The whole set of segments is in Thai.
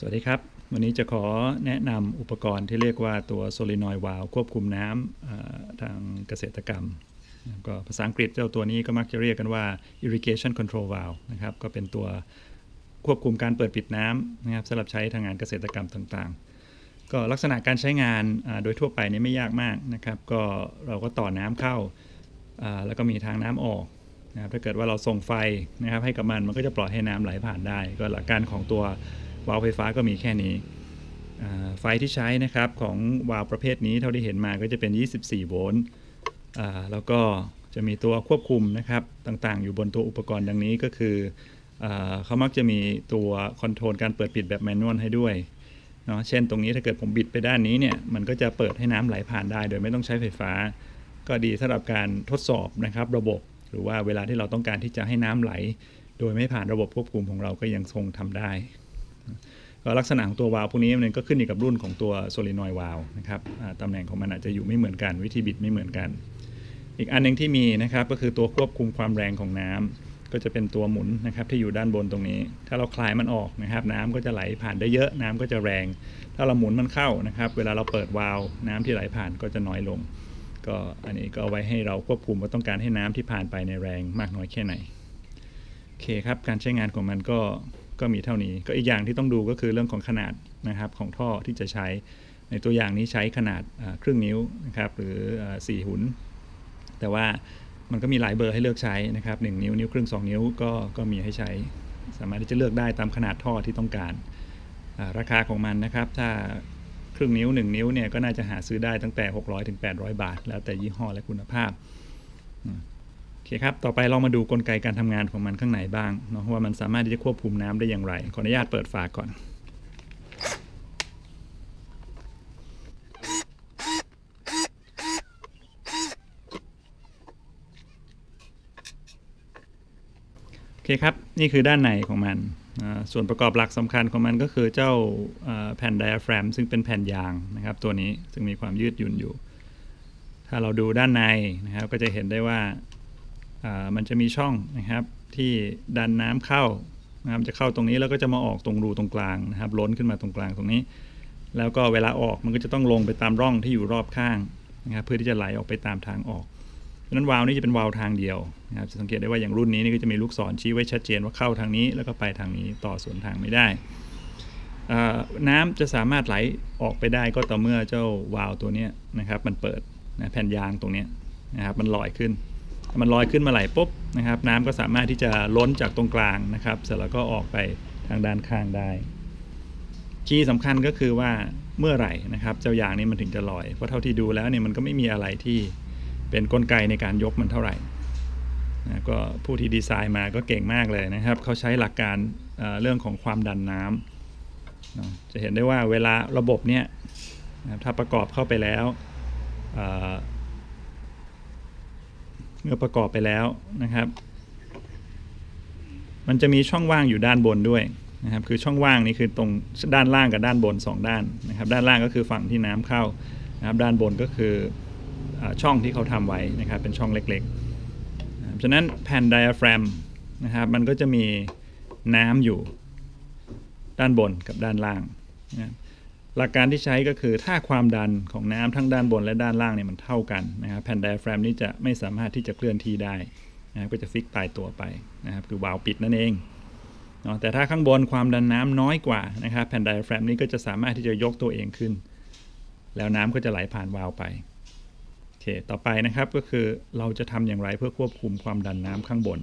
สวัสดีครับ วันนี้จะขอแนะนำอุปกรณ์ที่เรียกว่าตัว solenoid valve ควบคุมน้ำทางเกษตรกรรมก็ภาษาอังกฤษเจ้าตัวนี้ก็มักจะเรียกกันว่า irrigation control valve นะครับก็เป็นตัวควบคุมการเปิดปิดน้ำนะครับสำหรับใช้ทางงานเกษตรกรรมต่างๆ ก็ลักษณะการใช้งานโดยทั่วไปนี่ไม่ยากมากนะครับก็เราก็ต่อน้ำเข้า แล้วก็มีทางน้ำออกนะครับถ้าเกิดว่าเราส่งไฟนะครับให้กับมันมันก็จะปล่อยให้น้ำไหลผ่านได้ ก็หลักการของตัว วาล์วไฟฟ้าก็มีแค่นี้ ไฟที่ใช้นะครับของวาล์วประเภทนี้เท่าที่เห็นมาก็จะเป็น 24 โวลต์แล้วก็จะมีตัวควบคุมนะครับต่างๆ อยู่บนตัวอุปกรณ์ดังนี้ก็คืออเขามักจะมีตัวคอนโทรลการเปิดปิดแบบแมนนวลให้ด้วยเนาะเช่นตรงนี้ถ้าเกิดผมบิดไปด้านนี้เนี่ยมันก็จะเปิดให้น้ำไหลผ่านได้ โดยไม่ต้องใช้ไฟฟ้า ก็ดีสำหรับการทดสอบนะครับระบบ หรือว่าเวลาที่เราต้องการที่จะให้น้ำไหล โดยไม่ผ่านระบบควบคุมของเราก็ยังคงทำได้ ลักษณะของตัววาล์วพวกนี้มันก็ขึ้นอยู่กับรุ่นของตัวโซลินอยวาล์วนะครับตำแหน่งของมันอาจจะอยู่ไม่เหมือนกัน วิธีบิดไม่เหมือนกัน อีกอันหนึงที่มีนะครับก็คือตัวควบคุมความแรงของน้ำก็จะเป็นตัวหมุนนะครับที่อยู่ด้านบนตรงนี้ ถ้าเราคลายมันออกนะครับ น้ำก็จะไหลผ่านได้เยอะน้ำก็จะแรง ถ้าเราหมุนมันเข้านะครับ เวลาเราเปิดวาล์วน้ำที่ไหลผ่านก็จะน้อยลง ก็อันนี้ก็เอาไว้ให้เราควบคุมว่าต้องการให้น้ำที่ผ่านไปในแรงมากน้อยแค่ไหนโอเคครับการใช้งานของมันก็ ก็มีเท่านี้ ก็อีกอย่างที่ต้องดูก็คือเรื่องของขนาดนะครับของท่อที่จะใช้ ในตัวอย่างนี้ใช้ขนาดครึ่งนิ้วนะครับหรืออ่าสี่หุน แต่ว่ามันก็มีหลายเบอร์ให้เลือกใช้นะครับหนึ่งนิ้วนิ้วครึ่งสองนิ้วก็ก็มีให้ใช้ สามารถที่จะเลือกได้ตามขนาดท่อที่ต้องการ ราคาของมันนะครับ ถ้าครึ่งนิ้ว 1 นิ้วเนี่ยก็น่าจะหาซื้อได้ตั้งแต่ 600ถึง800 บาท แล้วแต่ยี่ห้อและคุณภาพ คครับ ต่อไปเรามาดูกลไกการทำงานของมันข้างในบ้างเนาะว่ามันสามารถที่จะควบคุมน้ำได้อย่างไร ขออนุญาตเปิดฝาก่อน โอเคครับ นี่คือด้านในของมัน ส่วนประกอบหลักสำคัญของมันก็คือเจ้าแผ่นไดอะแฟรมซึ่งเป็นแผ่นยางนะครับ ตัวนี้ซึ่งมีความยืดหยุ่นอยู่ ถ้าเราดูด้านในนะครับก็จะเห็นได้ว่า มันจะมีช่องนะครับที่ดันน้ำเข้านะครับจะเข้าตรงนี้แล้วก็จะมาออกตรงรูตรงกลางนะครับ ล้นขึ้นมาตรงกลางตรงนี้ แล้วก็เวลาออกมันก็จะต้องลงไปตามร่องที่อยู่รอบข้างนะครับเพื่อที่จะไหลออกไปตามทางออกเพราะนั้นวาล์วนี้จะเป็นวาล์วทางเดียวนะครับจะสังเกตได้ว่าอย่างรุ่นนี้นี่ก็จะมีลูกศรชี้ไว้ชัดเจนว่าเข้าทางนี้ แล้วก็ไปทางนี้ต่อสวนทางไม่ได้ น้ำจะสามารถไหลออกไปได้ก็ต่อเมื่อเจ้าวาล์วตัวนี้นะครับ มันเปิดนะแผ่นยางตรงนี้นะครับมันลอยขึ้น มันลอยขึ้นมาไหลปุ๊บนะครับน้ำก็สามารถที่จะล้นจากตรงกลางนะครับ เสร็จแล้วก็ออกไปทางด้านข้างได้คีย์สำคัญก็คือว่าเมื่อไหร่นะครับ เจ้ายางนี้มันถึงจะลอย เพราะเท่าที่ดูแล้วเนี่ยมันก็ไม่มีอะไรที่เป็นกลไกในการยกมันเท่าไหร่นะก็ผู้ที่ดีไซน์มาก็เก่งมากเลยนะครับ เขาใช้หลักการเอ่อเรื่องของความดันน้ำนะจะเห็นได้ว่าเวลาระบบเนี่ยนะถ้าประกอบเข้าไปแล้ว เมื่อประกอบไปแล้วนะครับ มันจะมีช่องว่างอยู่ด้านบนด้วยนะครับ คือช่องว่างนี้คือตรงด้านล่างกับด้านบน 2 ด้านนะครับ ด้านล่างก็คือฝั่งที่น้ำเข้านะครับ ด้านบนก็คืออช่องที่เขาทำไว้นะครับ เป็นช่องเล็กๆนะครับฉะนั้นแผ่นไดอะแฟรมนะครับ มันก็จะมีน้ำอยู่ด้านบนกับด้านล่างนะครับ หลักการที่ใช้ก็คือถ้าความดันของน้ำทั้งด้านบนและด้านล่างเนี่ยมันเท่ากันนะครับแผ่นไดอะแฟรมนี้จะไม่สามารถที่จะเคลื่อนที่ได้นะครับก็จะฟิกตายตัวไปนะครับคือวาล์วปิดนั่นเองเนาะแต่ถ้าข้างบนความดันน้ำน้อยกว่านะครับแผ่นไดอะแฟรมนี้ก็จะสามารถที่จะยกตัวเองขึ้น แล้วน้ำก็จะไหลผ่านวาล์วไปโอเคต่อไปนะครับก็คือเราจะทำอย่างไรเพื่อควบคุมความดันน้ำข้างบน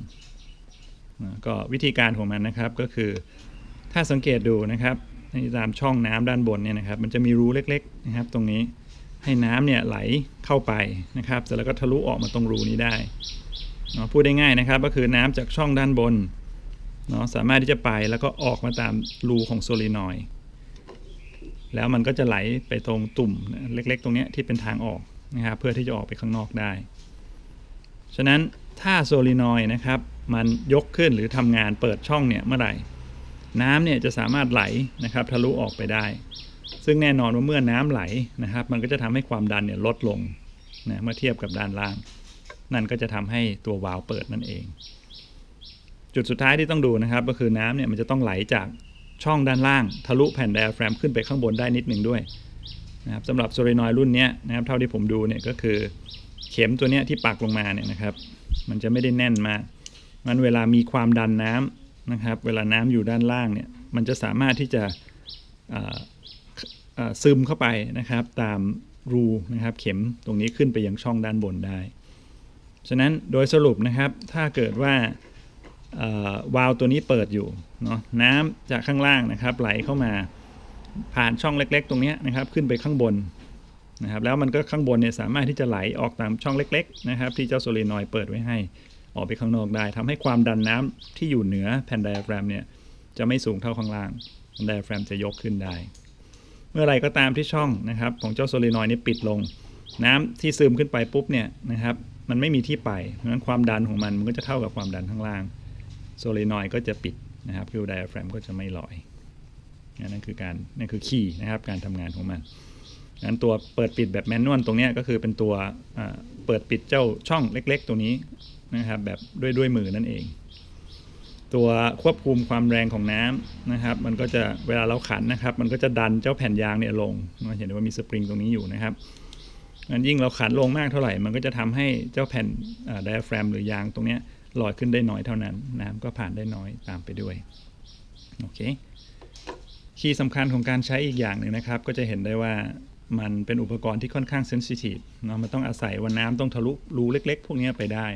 นะก็วิธีการของมันนะครับก็คือถ้าสังเกตดูนะครับ ตามช่องน้ำด้านบนเนี่ยนะครับ มันจะมีรูเล็กๆนะครับ ตรงนี้ให้น้ำเนี่ยไหลเข้าไปนะครับเสร็จแล้วก็ทะลุออกมาตรงรูนี้ได้เนาะพูดได้ง่ายนะครับ ก็คือน้ำจากช่องด้านบนเนาะสามารถที่จะไปแล้วก็ออกมาตามรูของโซลินอยแล้วมันก็จะไหลไปตรงตุ่มเล็ก ๆ ตรงนี้ที่เป็นทางออกนะครับเพื่อที่จะออกไปข้างนอกได้ ฉะนั้นถ้าโซลินอยนะครับ มันยกขึ้นหรือทำงานเปิดช่องเนี่ยเมื่อไหร่ น้ำเนี่ยจะสามารถไหลนะครับทะลุออกไปได้ ซึ่งแน่นอนว่าเมื่อน้ำไหลนะครับ มันก็จะทำให้ความดันเนี่ยลดลงนะเมื่อเทียบกับด้านล่าง นั่นก็จะทำให้ตัววาล์วเปิดนั่นเอง จุดสุดท้ายที่ต้องดูนะครับ ก็คือน้ำเนี่ยมันจะต้องไหลจากช่องด้านล่าง ทะลุแผ่นไดอะแฟรมขึ้นไปข้างบนได้นิดหนึ่งด้วยนะครับสำหรับโซลินอยรุ่นนี้นะครับเท่าที่ผมดูเนี่ยก็คือเข็มตัวเนี้ยที่ปักลงมาเนี่ยนะครับ มันจะไม่ได้แน่นมากมันเวลามีความดันน้ำ นะครับ เวลาน้ำอยู่ด้านล่างเนี่ยมันจะสามารถที่จะซึมเข้าไปนะครับ ตามรูนะครับ เข็มตรงนี้ขึ้นไปยังช่องด้านบนได้ ฉะนั้นโดยสรุปนะครับถ้าเกิดว่าวาล์วตัวนี้เปิดอยู่เนาะน้ำจากข้างล่างนะครับ ไหลเข้ามาผ่านช่องเล็ก ๆ ตรงนี้นะครับ ขึ้นไปข้างบนนะครับ แล้วมันก็ข้างบนเนี่ยสามารถที่จะไหลออกตามช่องเล็ก ๆ นะครับ ที่เจ้าโซลีนอยด์เปิดไว้ให้ ออกไปข้างนอกได้ทำให้ความดันน้ำที่อยู่เหนือแผ่นไดอะแฟรมเนี่ยจะไม่สูงเท่าข้างล่างแผ่นไดอะแฟรมจะยกขึ้นได้ เมื่อไรก็ตามที่ช่องนะครับของเจ้าโซลีนอยด์นี้ปิดลง น้ำที่ซึมขึ้นไปปุ๊บเนี่ยนะครับมันไม่มีที่ไปเพราะฉะนั้นความดันของมันมันก็จะเท่ากับความดันข้างล่างโซเลนอยด์ก็จะปิดนะครับคือไดอะแฟรมก็จะไม่ลอยนั่นคือการนั่นคือคีย์นะครับการทำงานของมันงั้นตัวเปิดปิดแบบแมนนวลตรงนี้ก็คือเป็นตัวเปิดปิดเจ้าช่องเล็ก ๆ ตัวนี้ นะครับแบบด้วยด้วยมือนั่นเอง ตัวควบคุมความแรงของน้ำนะครับ มันก็จะเวลาเราขันนะครับ มันก็จะดันเจ้าแผ่นยางเนี่ยลงเราเห็นได้ว่ามีสปริงตรงนี้อยู่นะครับงั้นยิ่งเราขันลงมากเท่าไหร่ มันก็จะทำให้เจ้าแผ่นไดอะแฟรมหรือยางตรงนี้ลอยขึ้นได้น้อยเท่านั้น น้ำก็ผ่านได้น้อยตามไปด้วยโอเคคีย์สำคัญของการใช้อีกอย่างหนึ่งนะครับ ก็จะเห็นได้ว่ามันเป็นอุปกรณ์ที่ค่อนข้างเซนซิทีฟเนาะมันต้องอาศัยว่าน้ำต้องทะลุรูเล็ก ๆ พวกนี้ไปได้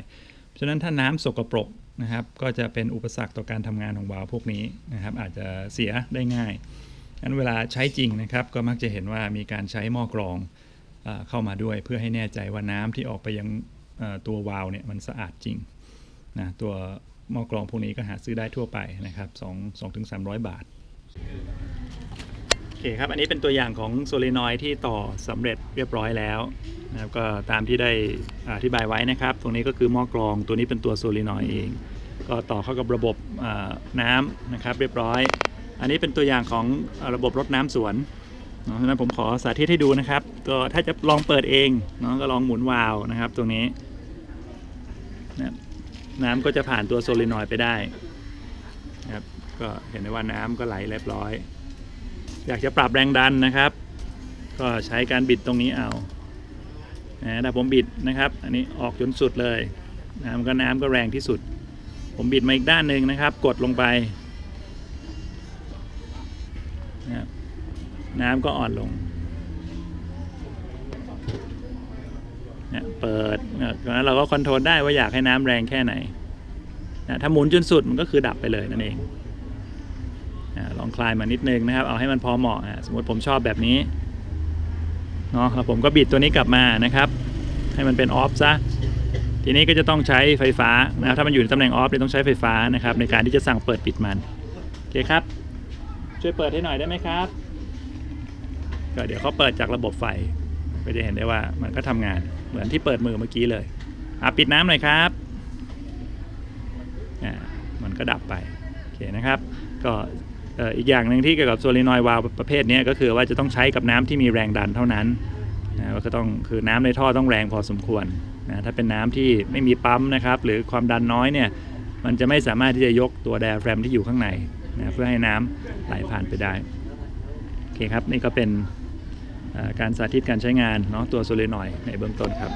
ฉะนั้นถ้าน้ำสกปรกนะครับ ก็จะเป็นอุปสรรคต่อการทำงานของวาล์วพวกนี้นะครับ อาจจะเสียได้ง่ายงั้นเวลาใช้จริงนะครับ ก็มักจะเห็นว่ามีการใช้หม้อกรองเอเข้ามาด้วยเพื่อให้แน่ใจว่าน้ำที่ออกไปยังตัววาล์วเนี่ยมันสะอาดจริงนะตัวหม้อกรองพวกนี้ก็หาซื้อได้ทั่วไปนะครับ2 2ถึง300 บาท อเคครับ อันนี้เป็นตัวอย่างของโซลินอยที่ต่อสำเร็จเรียบร้อยแล้วนะครับก็ตามที่ได้อธิบายไว้นะครับ ตรงนี้ก็คือหม้อกรองตัวนี้เป็นตัวโซลินอยเอง ก็ต่อเข้ากับระบบน้ำนะครับเรียบร้อย อันนี้เป็นตัวอย่างของระบบรดน้ำสวนเนาะฉะนั้นผมขอสาธิตให้ดูนะครับก็ถ้าจะลองเปิดเองเนาะก็ลองหมุนวาล์วนะครับ ตรงนี้นะน้ำก็จะผ่านตัวโซลินอยไปได้นะครับก็เห็นได้ว่าน้ำก็ไหลเรียบร้อย อยากจะปรับแรงดันนะครับ ก็ใช้การบิดตรงนี้เอานะถ้าผมบิดนะครับ อันนี้ออกจนสุดเลยน้ำก็น้ำก็แรงที่สุด ผมบิดมาอีกด้านหนึ่งนะครับ กดลงไปนะน้ำก็อ่อนลงเนี่ยเปิดเนี่ยตรงนั้นเราก็คอนโทรลได้ว่าอยากให้น้ำแรงแค่ไหนนะถ้าหมุนจนสุดมันก็คือดับไปเลยนั่นเอง ลองคลายมานิดนึงนะครับ เอาให้มันพอเหมาะสมมติผมชอบแบบนี้เนาะแล้วผมก็บิดตัวนี้กลับมานะครับ ให้มันเป็นออฟซะทีนี้ก็จะต้องใช้ไฟฟ้านะครับถ้ามันอยู่ในตำแหน่งออฟเนี่ยต้องใช้ไฟฟ้านะครับ ในการที่จะสั่งเปิดปิดมันโอเคครับ ช่วยเปิดให้หน่อยได้ไหมครับก็เดี๋ยวเขาเปิดจากระบบไฟก็จะเห็นได้ว่ามันก็ทำงานเหมือนที่เปิดมือเมื่อกี้เลยอะปิดน้ำหน่อยครับอ่ามันก็ดับไปโอเคนะครับ ก็ อีกอย่างหนึ่งที่เกี่ยวกับโซลินอยวาล์วประเภทนี้ก็คือว่าจะต้องใช้กับน้ำที่มีแรงดันเท่านั้นนะก็ต้องคือน้ำในท่อต้องแรงพอสมควรนะถ้าเป็นน้ำที่ไม่มีปั๊มนะครับ หรือความดันน้อยเนี่ยมันจะไม่สามารถที่จะยกตัวไดอะแฟรมที่อยู่ข้างในนะเพื่อให้น้ำไหลผ่านไปได้โอเคครับนี่ก็เป็นการสาธิตการใช้งานเนาะตัวโซเลนอยด์ในเบื้องต้นครับ